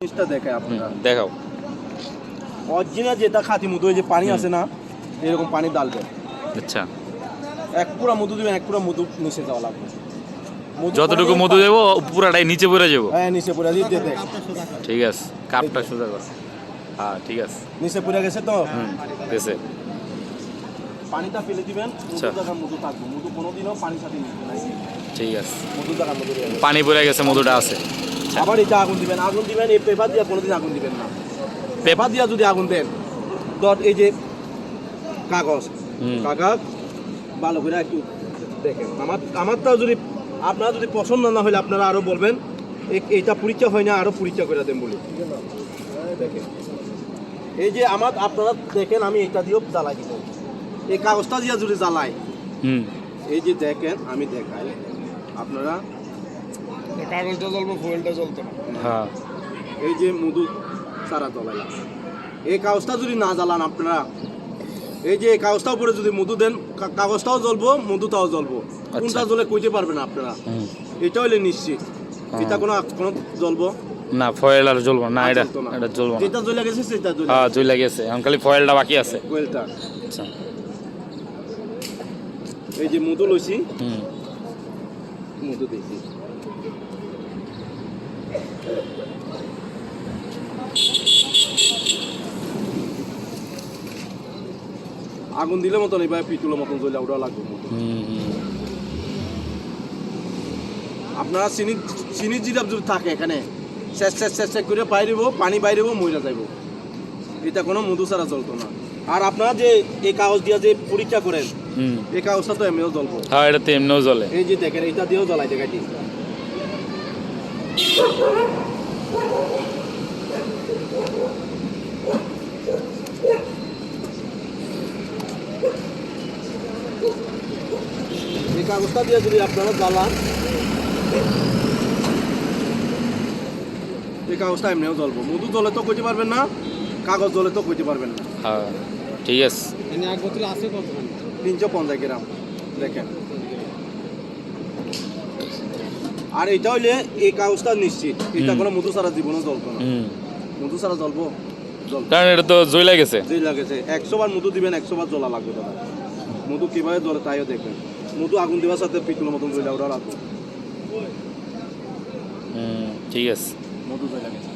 জিনিসটা দেখে হুম, আপনারা দেখাও। অরিজিনাল যেটা খাঁটি মধু যে পানি আছে না এরকম পানি ডালবেন আচ্ছা। এক পুরা মধু দিবেন এক পুরা মধু নিচে যাওয়া লাগবে। যতটুকু মধু দেবো পুরাটাই নিচে পড়ে যাব। হ্যাঁ নিচে পড়ে দিয়ে দেখ। ঠিক আছে কাপটা সোজা কর। হ্যাঁ ঠিক আছে। নিচে পড়ে গেছে তো? গেছে। পানিটা ফেলে দিবেন আচ্ছা। মধু থাকবে। মধু কোনোদিনও পানির সাথে মিশবে না। ঠিক আছে। মধু জায়গার মধু পানি পড়ে গেছে মধুটা আছে। আবার এটা আগুন দিবেন আগুন দিবেন এই পেপার দিয়ে কোনোদিন আগুন দিবেন না। পেপার দিয়ে যদি আগুন দেন ধর এই যে কাগজ কাগজ ভালো করে একটু দেখেন। আমার আমারটাও যদি আপনারা যদি পছন্দ না হলে আপনারা আরও বলবেন এইটা পরীক্ষা হয় না আরও পরীক্ষা করে দেন বলি। দেখেন। এই যে আমার আপনারা দেখেন আমি এটা দিয়েও জ্বালাই দিব। এই কাগজটা দিয়ে যদি জ্বালাই এই যে দেখেন আমি দেখাই। আপনারা কাগজটা জ্বলবো ফুয়েলটা জ্বলতো না। হ্যাঁ। এই যে মধু সারা জ্বলাইলাম এই কাগজটা যদি না জ্বালান আপনারা এই যে এই কাগজটার উপরে যদি মধু দেন কাগজটাও জ্বলবো মধুটাও জ্বলবো। কোনটা জ্বলে কইতে পারবেন আপনারা? এটা হইলে নিশ্চিত। এটা কোনো কোনো জ্বলবো? না ফয়েল আর জ্বলবো না এটা। এটা জ্বলবো যেটা জ্বলে গেছে সেটা জ্বলে হ্যাঁ জ্বলে গেছে। এখন খালি ফয়েলটা বাকি আছে। কোয়েলটা আচ্ছা। এই যে মধু লইছি। হুম। মধু দিয়েছি আগুন দিলে মতন এবার পিতুলের মতন জ্বলে ওটা লাগবে আপনারা চিনি চিনি জিরাপ যদি থাকে এখানে শেষ শেষ শেষ শেষ করে বাইরেব পানি বাইরেব মইরা যাইব। এটা কোনো মধু ছাড়া চলতো না। আর আপনারা যে এই কাগজ দিয়া যে পরীক্ষা করেন এই কাগজটা তো এমনিও জ্বলবো। হ্যাঁ এটা তো এমনিও জ্বলে। এই যে দেখেন এটা দিয়েও জ্বলাই দেখাইটি এই কাগজটা দিয়ে যদি আপনারা জ্বালান এই কাগজটা এমনিও জ্বলবো। মধু জ্বলে তো কইতে পারবেন না কাগজ জ্বলে তো কইতে পারবেন না। হ্যাঁ ঠিক আছে। বোতল আছে কত তিনশো পঞ্চাশ গ্রাম দেখেন। আর এটা হইলে এই কাগজটা নিশ্চিত। এটা। কোনো মধু ছাড়া জীবনও জ্বলতো না। মধু জ্বলবো জ্বলতো কারণ এটা তো জ্বলে গেছে। যেই লাগেছে একশো বার মধু দিবেন একশো বার জ্বলা লাগবে দাদা মধু কীভাবে জ্বলে তাইও দেখবেন। মধু আগুন দেওয়ার সাথে পিতুলের মতন জ্বলে ওরা লাগবে। ঠিক আছে। মধু জ্বলে গেছে।